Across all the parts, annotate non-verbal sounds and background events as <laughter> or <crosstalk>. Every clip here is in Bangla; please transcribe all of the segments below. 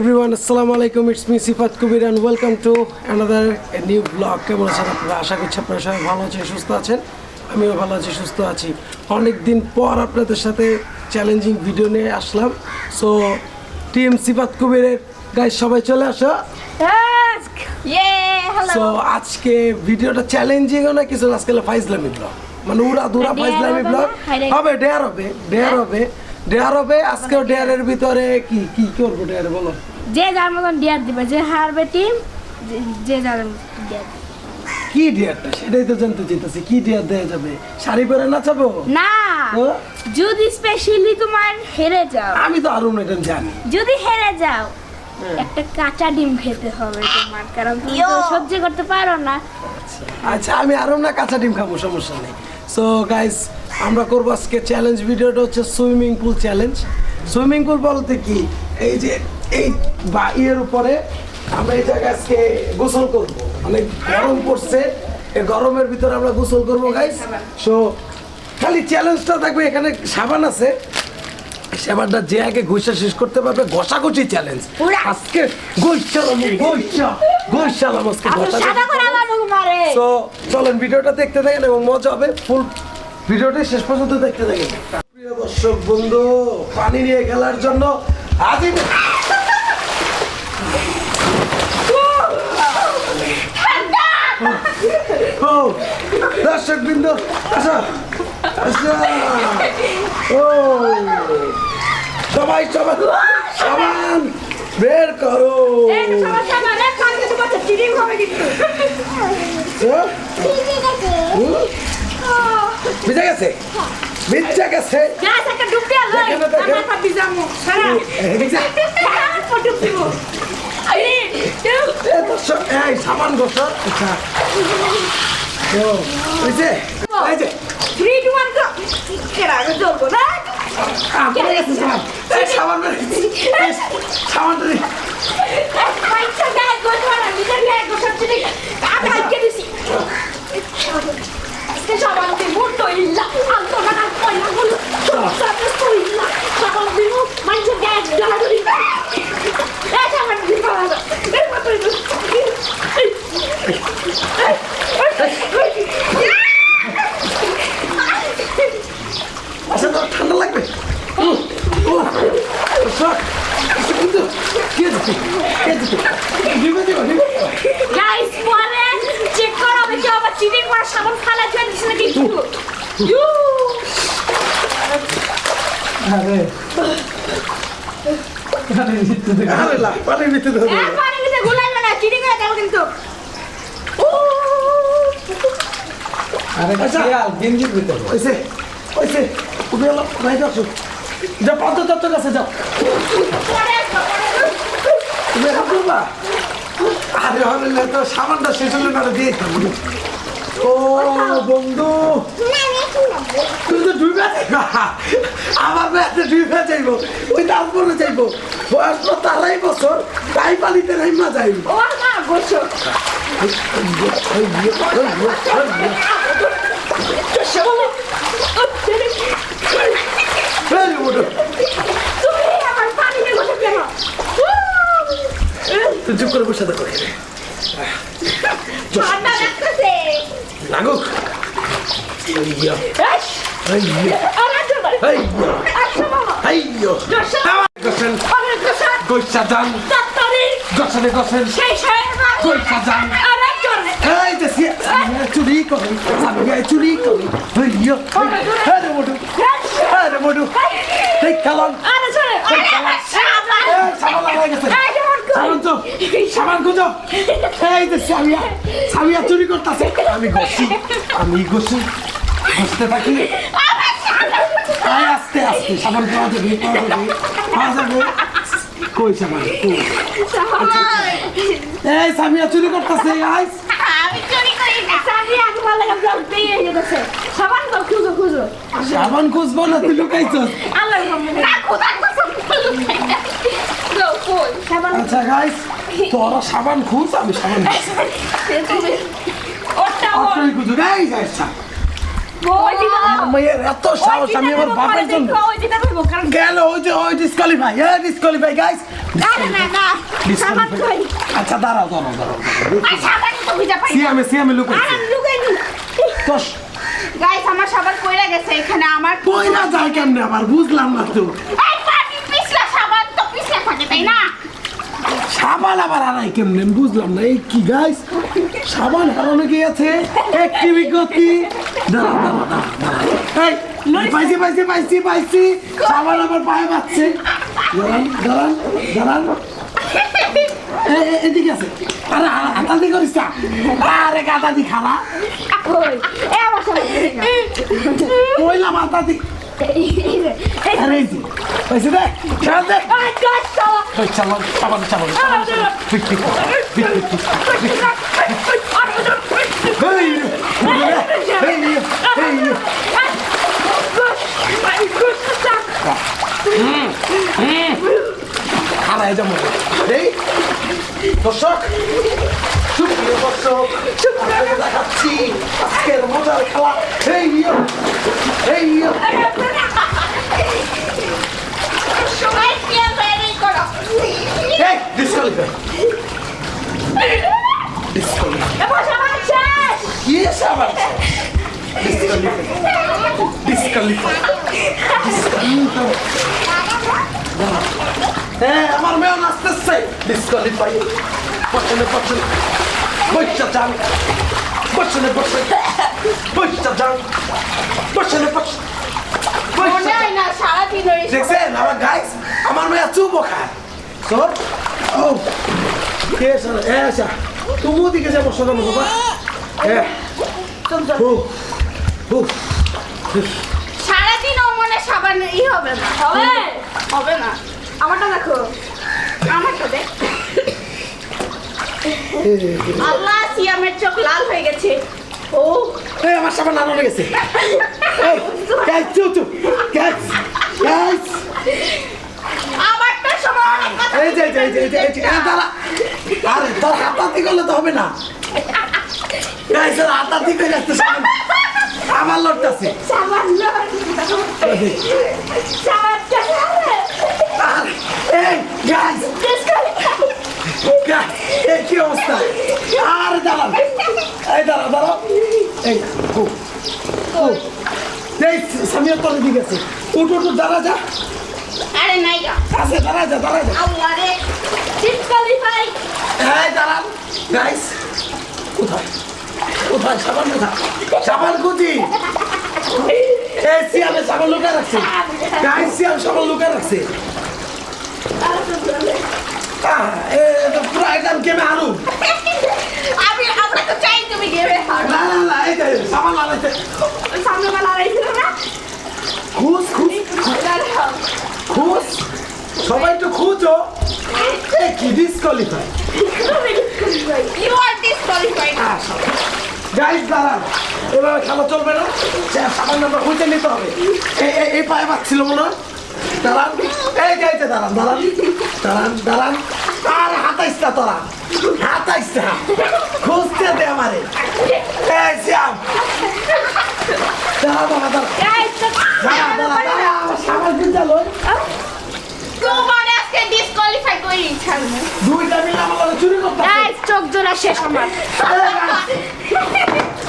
Everyone, আসসালামু আলাইকুম it's me Sifat Kabir and welcome to another new blog কেমন আছেন আপনারা? আশা করছি আপনারা সবাই ভালো আছেন সুস্থ আছেন। আমিও ভালো আছি সুস্থ আছি। অনেক দিন পর আপনাদের সাথে চ্যালেঞ্জিং ভিডিও নিয়ে আসলাম। সো টিম সিফাত কবিরের গাইজ সবাই চলে আসো! সো আজকে ভিডিওটা চ্যালেঞ্জিংও না কিছু আজকে ফাইজলামি ব্লগ মানে উড়া দুরা ফাইজলামি ব্লগ হবে ডেয়ার হবে ডেয়ার হবে ডেয়ার হবে। আজকেও ডেয়ারের ভিতরে কি কি করব ডেয়ারে বলো? যে যার মতন ডিয়ার দিবে যে হারবে টিম যে যার মতন ডিয়ার দিবে। কি ডিয়ারটা সেটাই তো জানতে চাইতেছি কি ডিয়ার দেওয়া যাবে? শাড়ি পরে নাচাবো? না যদি স্পেশালি তোমার হেরে যাও। আমি তো আরও এটা জানি। যদি হেরে যাও হ্যাঁ। একটা কাঁচা ডিম খেতে হবে তোমার কারণ তুমি তো সহ্য করতে পারো না। আচ্ছা আমি আরও না কাঁচা ডিম খাব সমস্যা নেই। সো গাইস আমরা করব আজকে চ্যালেঞ্জ ভিডিওটা হচ্ছে swimming pool challenge swimming pool বলতে কি? এই যে এই বা ইয়ের উপরে আমরা এই জায়গায় আজকে গোসল করব। অনেক গরম পড়ছে এই গরমের ভিতরে আমরা গোসল করব গাইস সো খালি চ্যালেঞ্জটা থাকবে এখানে সাবান আছে। সেবারটা যে আগে ঘুষা শেষ করতে পারবে ঘষাঘষি চ্যালেঞ্জ আজকে ঘষালাম ঘষা ঘষালাম আজকে তো চলেন ভিডিওটা দেখতে থাকেন এবং মজা হবে। ফুল ভিডিওটি শেষ পর্যন্ত দেখতে থাকেন। প্রিয় দর্শক বন্ধু পানি নিয়ে খেলার জন্য আজই ও দর্শক বিন্দু আসো আসো। ও সবাই সবাই সাবান বের করো। সামনে? ভিজে গেছে? ভিজে গেছে? ভিজে এই সাবান গোসল আচ্ছা এই যে এই যে থ্রি টু ওয়ান গো কেরা চলবো না এই। পয়সা গায়ে আমি তো গায়ে দিন পাওয়া যায় এই মতো আচ্ছা তোর ঠান্ডা লাগবে ও ও দর্শক আচ্ছা, কিন্তু কে দিচ্ছে কে দিচ্ছে ভিজে দিও ভিজে দিও গাইস পরে চেক করা হবে কি আবার চিটিং করার সাবান ফালা দিয়ে দিছে নাকি কিন্তু ইউ আরে <laughs> পানির ভিতরে ধরো এ পানি দিতে গুলাইবে না চিটিং করে দেবো কিন্তু আরে আচ্ছা। শিয়াল গেঞ্জির ভিতরে ওইসে ওইসে উঠে এলো ভাই যাচ্ছ যা পদ্ম দত্তর কাছে যাও। তুমি এখন আরে হবে তো সামানটা শেষ হলে না দিয়ে। ও বন্ধু। তুই তো ডুবে আমার মেয়েতে ডুবে যাইব। ওই তারপরে যাইব। বয়স তো তারাই বছর। তাই পালিতে নাই মা যাইব চুপ করে বসে লাগতেছে লাগুক ইয়া ইয়া ইয়া ইয়া চুরি করে চুরি করে ইয়া আরে মোটু আরে মোটু এই কালাম আরে চলে এই সাবান লাগা গেছে সাবান তো সাবান খুঁজো। এই যে সামিয়া সামিয়া চুরি করতেছে। আমি ঘষি আমি ঘষি ঘষতে থাকি। আয় আস্তে আস্তে সাবান পাওয়া যাবে পাওয়া যাবে পাওয়া যাবে। কই সাবান? এই সামিয়া চুরি করতেছে আয়। আমি চুরি করি না। সামনে লাগে যেতেছে খুঁজো খুঁজো। খুঁজবো না তুই লুকাইছস। আল্লাহ রাখো রাখো কই সাবান আচ্ছা গাইস তোরা সাবান খুঁজ আমি সাবান এত সাহস আমি আমার বাপের জন্য গেল ওই যে ওই হ্যাঁ গাইস আচ্ছা দাঁড়াও দাঁড়াও দাঁড়াও সিয়ামে সিয়ামে লুকাই গাইস আমার সাবান কইরা গেছে এখানে আমার যায় কেমনে আবার? বুঝলাম না তো এই পানি পিছলা সাবান তো পিছলা থাকে তাই না। সাবান আবার হারাই কেমনে? বুঝলাম না এই কি গাইস সাবান হারানো গিয়েছে একটি বিজ্ঞপ্তি? দাঁড়া দাঁড়া দাঁড়া এই পাইছি পাইছি পাইছি পাইছি। সাবান আমার পায়ে বাচ্ছে দাঁড়ান দাঁড়ান দাঁড়ান। এদিকে আছে। আরে হা- হাতাদি করিস না। আরে গাদাদি খালা। কই? এই আমার সাবান আরে পাইছি ওই চালান! Hey! Hey! হারায় যাব এই দর্শক সুপ্রিয় দর্শক দেখাচ্ছি আজকের মজার খেলা এই এই ইয়ো সবাই পিয়া সাবান শেষ! কি সাবান ডিসকালিফাই ডিসকালিফাই ডিসকালিফাই হ্যাঁ আমার মেয়ে নাচতেছে। ডিসকালিফাই পছন্দ পছন্দ বইটা যান। পছন্দ পছন্দ বইটা যান। পছন্দ পছন্দ হয় না সারাদিন ওই দেখছেন আমার গাইস আমার মেয়ে চুপ খায়। সর ও কে সর এ আসা তুমি ওদিকে যাব সকাল বাবা? হ্যাঁ সারাদিন ও মনে সাবান ই হবে না হবে? হবে না। আমারটা দেখো। আমারটা দেখ। আল্লাহ সিয়ামের চোখ লাল হয়ে গেছে। ও। এই আমার সাবান আনো লেগেছে এই গাইস চুপ চুপ। গাইস গাইস আমারটা সময় অনেক কথা এই যে এই যে এই যে এই যে এই দাঁড়া। আরে তোর হাতাতি করলে তো হবে না। গাইস ওর হাতাতি করে যাচ্ছে আমার লড়তেছে খাবে। এই গাইস এই কি অবস্থা? আর দাঁড়ান এই দাঁড়া দাঁড়াও। এই ও এই সামিয়া তোর দিকে আছে। উঠ, দাঁড়া যা। আরে নাই আছে দাঁড়া যা দাঁড়া যা। আল্লাহ রে ডিসকোয়ালিফাই এই দাঁড়ান। গাইস কোথায়? কোথায়? সাবান কোথায়? সাবান খুঁজি। এই সিয়ামে সাবান লুকায় রাখছে। গাইস সিয়াম সাবান লুকায় রাখছে। আহ, এ তো পুরো একদম কেমে আলু আমি আমরা তো চাই তুমি গেমে হারো। না না না এই যে লাগাইছে। সামনে না? খুশ খুশ। খুশ? সবাই একটু খুঁজো। কি ডিসকোয়ালিফাই are disqualified. গাইস দাঁড়ান। এভাবে খেলা চলবে না। সে সাবান নাম্বার খুঁজে নিতে হবে। এই পায়ে পাচ্ছিল মনে হয়। দাঁড়ান। এই এই দাঁড়ান দাঁড়ান। দাঁড়ান দাঁড়ান। আর হাতাইস না তোরা। হাতাইস না। খুঁজতে দে আমারে। এই শ্যাম। চোখ জোড়া শেষ আমার।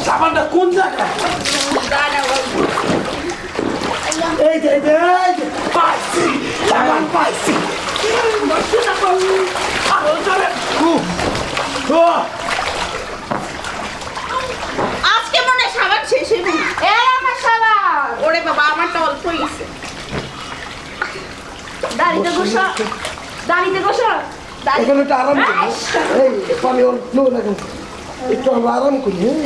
সাবানটা কোন দাঁড়াও। এই যে এই যে পাইছি সাবান পাইছি। আরও চলে উহ, উহ, আজকে মনে হয় সাবান শেষ হইবে না। এই আমার সাবান। ওরে বাবা আমারটা অল্প হয়েছে দাঁড়িতে বসো দাঁড়িতে বসো। দাঁড়িতে এখানে একটু আরাম করি। এই পানি অল্প রাখুন একটু আমরা আরাম করি হ্যাঁ?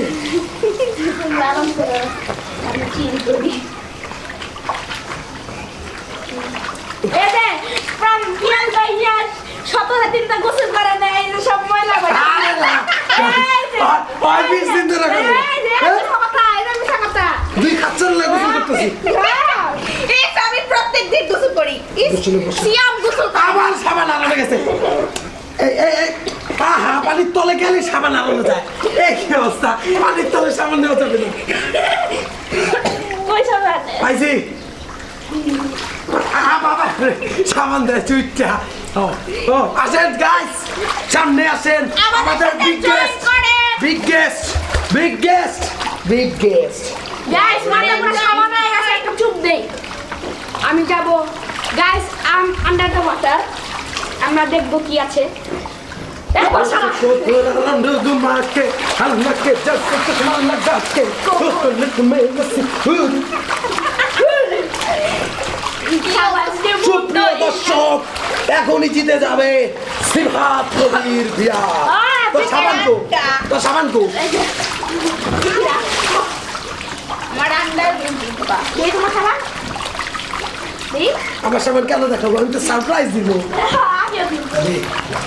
আরাম করে। দিনটা গোসল করে নেয় সব ময়লা করে। খাচ্ছর লাগে গোসল করতেছি। এই আমি প্রত্যেক দিন গোসল করি সিয়াম গোসল আবার সাবান লেগেছে গেছে। এই এই আহা পানির তলে গেলে সাবান আলানো যায়। এই কি অবস্থা? পানির তলে সাবান নেওয়া যাবে না। পাইছি। সাবান দেয় চুইটা ও ও আসেন গাইস সামনে আসেন। আমাদের big guest big guest big guest big guest guys মানে আমরা সাবান হয়ে গেছে একটা চুপ দেই। আমি যাব। Guys um under the water আমরা দেখব কি আছে। দর্শক এখনই জিতে যাবে কবির বিয়া তো সাবান তো সাবান আমার সাবান কেন দেখাবো আমি তো সারপ্রাইজ দিব।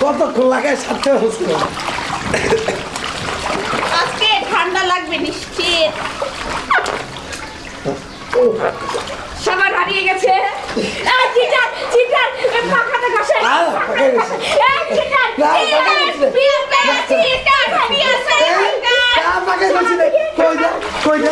কতক্ষণ লাগায় সাথে হচ্ছে? আজকে ঠান্ডা লাগবে নিশ্চিত। সাবান হারিয়ে গেছে। কই দে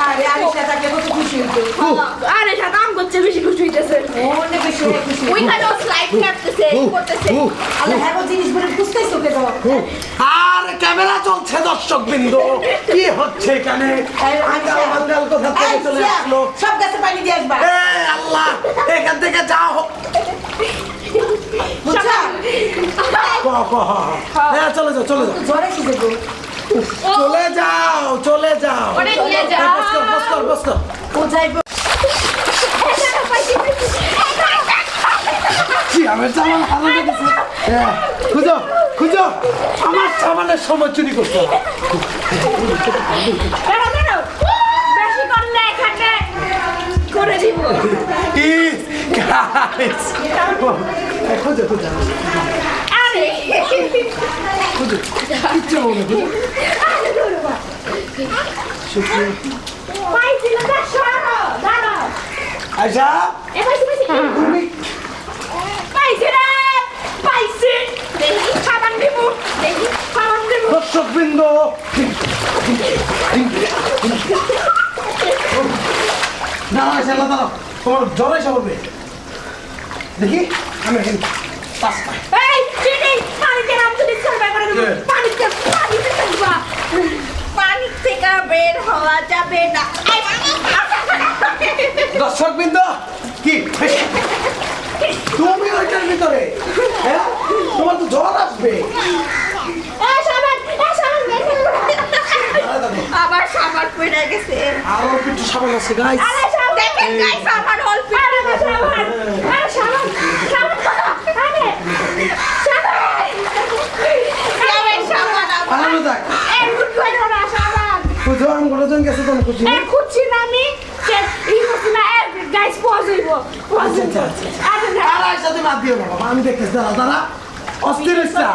আরে আরিশা তাকে কত খুশি হইতো আরে সাথে আম করছে বেশি খুশি হইতেছে। অনেক বেশি খুশি। ওইখানে স্লাইড কাটতেছে করতেছে। আল্লাহ হ্যাঁ জিনিসগুলো বুঝতেইছো কে দাও। আর ক্যামেরা চলছে দর্শক বিন্দু কি হচ্ছে এখানে? বাঙ্গাল কোথা থেকে চলে আসলো? সব গাছে পানি দিয়ে আসবা। এ আল্লাহ এখান থেকে যাও বুঝছা ক, ক, হ, হ। হ্যাঁ চলে যাও চলে যাও। চলে যাও চলে যাও। হ্যাঁ, খুঁজো খুঁজো। আমার সামানের সময় চুরি করতে হবে। বেরো বেরো বেশি করলে এখানে। করে দিব। না, না পাইছি তুমি পাইছি রে পাইছি দেখি সাবান দিব দেখি সাবান দিব দর্শক বৃন্দ না আয়শা দাঁড়াও তোমার জ্বর এসে দেখি আমি পাস পাই এই চিনি পানিতে নাম তুলি সার্ভে করে দেব কে? পানিতে পানিতে থাকবা। পানি থেকে বের হওয়া যাবে না। দর্শক বৃন্দ কি তুমি ওইটার ভিতরে হ্যাঁ? তোমার তো জ্বর আসবে। আবার সাবান পড়ে গেছে। আরও একটু সাবান আছে গাইস আরে সাবান দেখেন গাইস আমার অল্প সাবান আরে সাবান যাবে সাবান আবার আরামে থাক এই গুড বাই না সাবান খুঁজো গোটাজন গেছে তো খুঁজি এই খুঁজছি না আমি। যে ই করছি না। এই গাইস পজ হইব পজ আচ্ছা, আচ্ছা, আরে না আর আয়সা তুমি বাদ দিও না বাবা। আমি দেখতেছি দাঁড়া দাঁড়া। অস্থির ইচ্ছা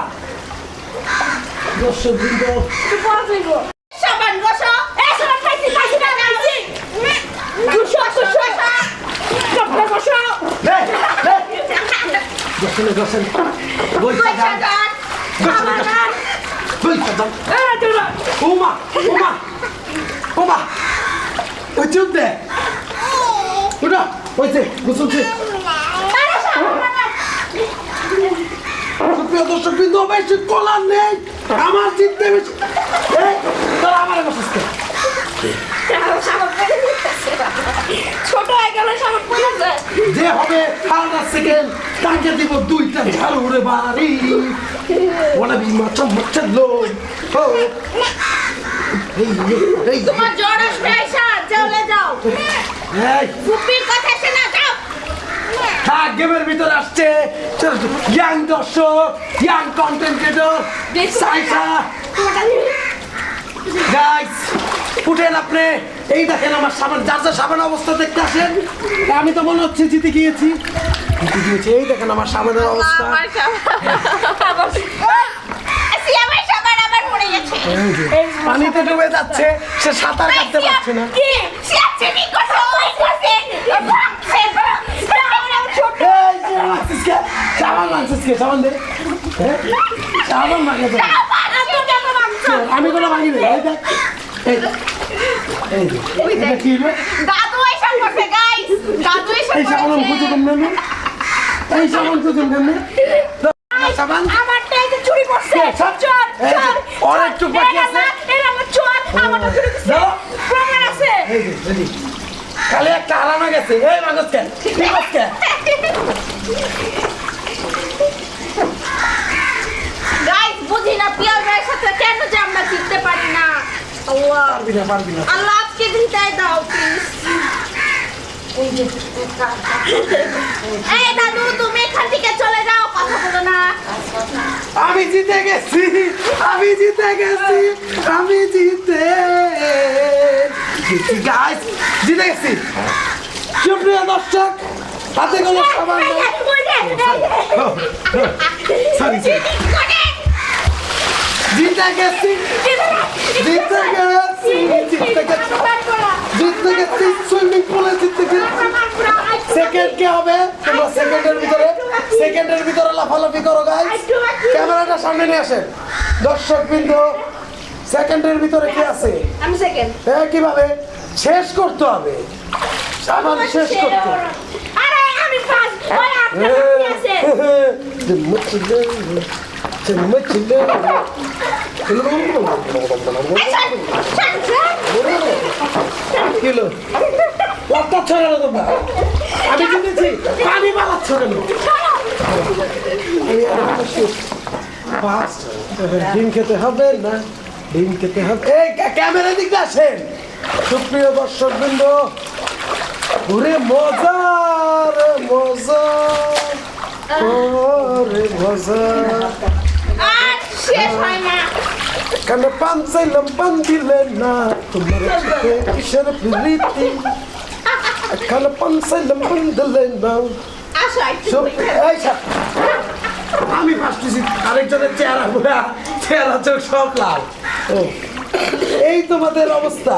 দর্শক বৃন্দ। পজ হইব। সাবান গোসো এই সাবান খাইছি খাইছি না খাইছি। দুশো দুশো। কপড়ে বসো। লে লে দর্শনে দর্শন বইটা যান দর্শনে দর্শন বইটা যান এই তোরা ওমা ওমা ওমা ওই চুপ দে। ওটা ওইছে গুছলছে আরে সাবান সুপ্রিয় দর্শক বৃন্দ বেশি কলার নেই। আমার চিনতে বেশি তোরা আমার বসে ছোট যে হবে হালনা সেকেন্ড তাকে দিব দুইটা ঝাড়ু রে বাড়ি। ওনা বি মাছ মাছ লো ও এই এই তোমার জ্বর আসবে চলে যাও কথা শোনা যাও। হ্যাঁ গেমের ভিতরে আসছে। ইয়াং দর্শক ইয়াং কন্টেন্ট ক্রিয়েটর সাইসা গাইস উঠেন আপনি। এই দেখেন আমার সাবান যার যার সাবান অবস্থা দেখতে আসেন। আমি তো মনে হচ্ছে জিতে গিয়েছি। জিতে গিয়েছি। এই দেখেন আমার সাবানের অবস্থা। পানিতে ডুবে যাচ্ছে সে সাঁতার কাটতে পারছে না। আমি কোনো ভাঙি নাই, এই? দাদু এসব করছে গাইস দাদু এসব সাবান খুঁজে কেমনে এই সাবান খুঁজে কেমনে? তো, আমার আমারটা এই যে চুরি করছে চোর চোর ওর একটু বাকি আছে। এটা আমার চোর আমারটা চুরি করছে প্রমাণ আছে এই যে, ready? খালি একটা হারানো গেছে এই মাগজকে ঠিক আছে গাইস বুঝি না পিয়াল ভাইয়ের সাথে কেন যে আমরা জিততে পারি না আল্লাহ পারবি না পারবি না আল্লাহ আজকে জিতাই দাও প্লিজ এই দাদু তুমি এখান থেকে চলে যাও কথা বলো না আমি জিতে গেছি, আমি জিতে গেছি, আমি জিতে গাইস জিতে গেছি। সুপ্রিয় দর্শক, হাতে কোনো সাবান সরি সরি জিতে গেছি জিতে গেছি জিতে গেছি। জিতে গেছি সুইমিং পুলে জিতে গেছি। সেকেন্ড কে হবে, তোমরা সেকেন্ডের ভিতরে। সেকেন্ডের ভিতরে লাফালাফি করো গাইস ক্যামেরাটা সামনে নিয়ে আসেন। দর্শক বিন্দু সেকেন্ডের ভিতরে কি আছে? আমি সেকেন্ড হ্যাঁ কীভাবে শেষ করতে হবে। সাবান শেষ করতে আরে আমি ফার্স্ট ওই আপনার বাকি আছে তোমরা? আমি জিতেছি পানি পালাচ্ছ কেন আমি এখনও শেষ। Fast. ডিম খেতে হবে না ডিম খেতে হবে? এই ক্যামেরা দিকটা আসেন। সুপ্রিয় দর্শক বৃন্দ ওরে মজা রে মজা ওরে মজা। কেন পান চাইলাম পান দিলে না। তোমার কিসের প্রীতি? কেন পান চাইলাম পান দিলে না। আমি আরেকজনের চেহারা চেহারা চোখ সব লাল। এই তোমাদের অবস্থা।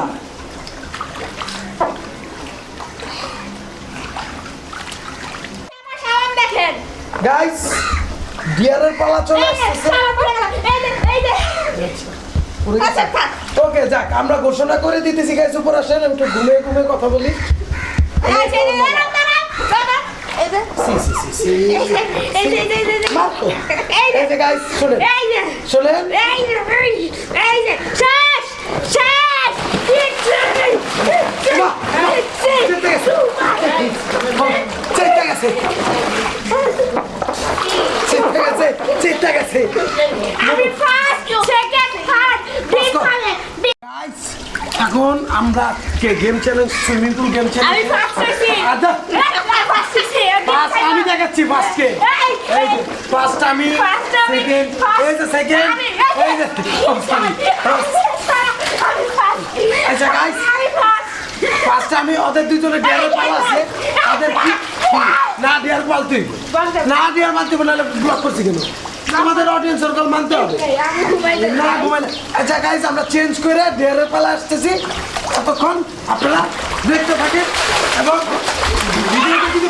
গাইস ডিয়ারের পালা চলে যে। পুরো আচ্ছা। ওকে যাক আমরা ঘোষণা করে দিতেছি গাইস উপর আসেন একটু ঘুমে ঘুমে কথা বলি। যে, সি সি সি সি এই যে, এই যে, মারতো এই যে, গাইস শুনেন এই যে, শুনেন এই যে, এই যে, শেষ, শেষ। গেছে। গেছে গেছে এখন আমরা কে game challenge swimming pool game challenge first হয়েছি আচ্ছা ফার্স্ট হয়েছি ফার্স্ট আমি দেখাচ্ছি ফার্স্টকে এই, যে ফার্স্ট আমি সেকেন্ড এই যে সেকেন্ড এই যে সরি আচ্ছা গাইস আমি ফার্স্ট আমি ওদের দুজনে ডিয়ারের পাল আছে। তাদের কি? না ডিয়ার পাল তুই। না ডিয়ার মানতে নাহলে ব্লক করছি কেন? আমাদের অডিয়েন্স সার্কেল মানতে হবে। না ঘুমাইলে আচ্ছা গাইজ আমরা চেঞ্জ করে ডিয়ারের পালা আসতেছি। ততক্ষণ আপনারা দেখতে থাকেন এবং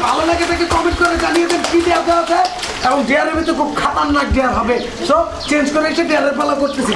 ভালো লাগে তাকে কমেন্ট করে জানিয়ে দেন কি দেওয়া দেওয়া যায় এবং ডিয়ারের ভিতরে খুব খাতারনাক ডিয়ার হবে সো চেঞ্জ করে এসে ডিয়ারের পালা করতেছি।